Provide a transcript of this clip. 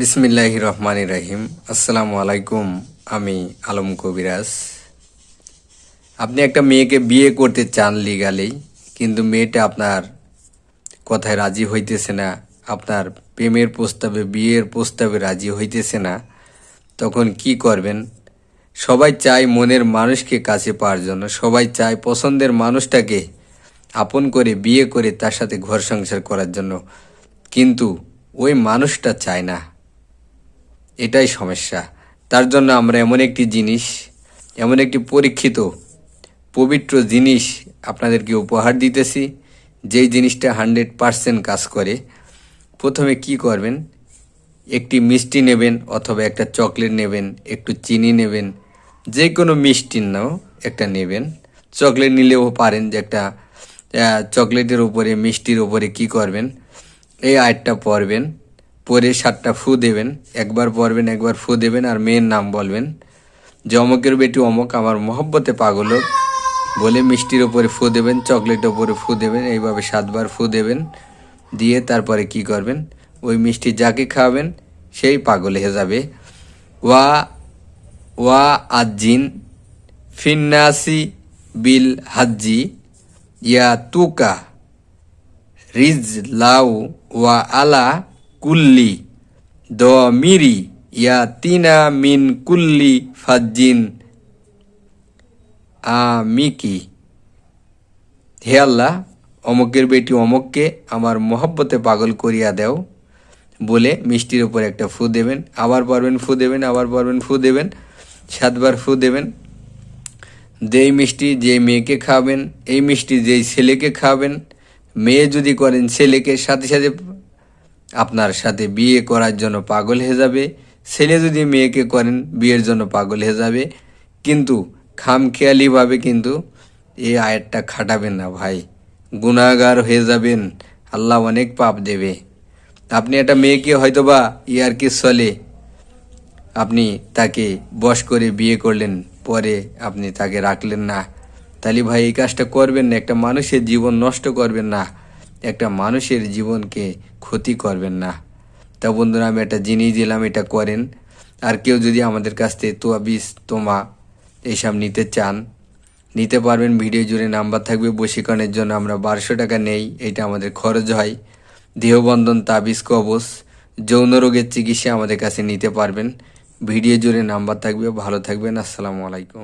বিসমিল্লাহ রহমান রাহিম। আসসালামু আলাইকুম, আমি আলম কবিরাজ। আপনি একটা মেয়েকে বিয়ে করতে চান লিগালি কিন্তু মেয়েটা আপনার কথায় রাজি হইতেছে না, আপনার প্রেমের প্রস্তাবে, বিয়ের প্রস্তাবে রাজি হইতেছে না, তখন কি করবেন? সবাই চায় মনের মানুষকে কাছে পাওয়ার জন্য, সবাই চায় পছন্দের মানুষটাকে আপন করে বিয়ে করে তার সাথে ঘর সংসার করার জন্য, কিন্তু ওই মানুষটা চায় না। এটাই সমস্যা। তার জন্য আমরা এমন একটি জিনিস, এমন একটি পরীক্ষিত, পবিত্র জিনিস আপনাদেরকে উপহার দিতেছি, যেই জিনিসটা হান্ড্রেড পারসেন্ট কাজ করে। প্রথমে কি করবেন? একটি মিষ্টি নেবেন অথবা একটা চকলেট নেবেন, একটু চিনি নেবেন যে কোনো মিষ্টির নাও একটা নেবেন। চকলেট নিলেও পারেন যে একটা চকলেটের উপরে, মিষ্টির উপরে কি করবেন? এই আয়টা পরবেন। পরে সাতটা ফু দেবেন, একবার পরবেন, একবার ফু দেবেন, আর মেয়ের নাম বলবেন। যে অমকের বেটি অমক, আমার মহব্বতে পাগল বলে মিষ্টির ওপরে ফু দেবেন, চকলেটের ওপরে ফু দেবেন, এইভাবে সাতবার ফু দেবেন, দিয়ে তারপরে কি করবেন? ওই মিষ্টি যাকে খাওয়াবেন, সেই পাগল হয়ে যাবে। ওয়া ওয়া আজিন ফিন্নাসি বিল হাজ্জি ইয়া তুকা রিজ লাউ ওয়া আলা কুল্লি। দ মিরি ইয়া তিনা মিন কুল্লি ফাজ্জিন। আমিকি। হে আল্লাহ, অমকের বেটি অমককে আমার মহব্বতে পাগল করিয়া দেও। বলে মিষ্টির ওপর একটা ফু দেবেন, আবার পারবেন, ফু দেবেন, আবার পারবেন, ফু দেবেন, সাতবার ফু দেবেন। যেই মিষ্টি যে মেয়েকে খাবেন, এই মিষ্টি যেই ছেলেকে খাবেন, মেয়ে যদি করেন ছেলেকে, সাথে সাথে আপনার সাথে বিয়ে করার জন্য পাগল হয়ে যাবে। ছেলে যদি মেয়েকে করেন, বিয়ের জন্য পাগল হয়ে যাবে। কিন্তু খামখেয়ালিভাবে কিন্তু এই আয়াতটা খাটাবেন না ভাই। গুণাগার হয়ে যাবেন। আল্লাহ অনেক পাপ দেবে। আপনি একটা মেয়েকে হয়তোবা ইয়ারকি চলে, আপনি তাকে বশ করে বিয়ে করলেন, পরে আপনি তাকে রাখলেন না। তাহলে ভাই এই কাজটা করবেন না। একটা মানুষের জীবন নষ্ট করবেন না। একটা মানুষের জীবনকে ক্ষতি করবেন না। তা বন্ধুরা, আমি একটা জিনিস দিলাম, এটা করেন। আর কেউ যদি আমাদের কাছ থেকে তোয়া বিষ তোমা এইসব নিতে চান, নিতে পারবেন। ভিডিও জুড়ে নাম্বার থাকবে, বশীকরণের জন্য আমরা বারোশো টাকা নেই, এটা আমাদের খরচ হয়। দেহবন্ধন, তাবিজ, কবচ, যৌন রোগের চিকিৎসা আমাদের কাছে নিতে পারবেন। ভিডিও জুড়ে নাম্বার থাকবে, ভালো থাকবেন, আসসালামু আলাইকুম।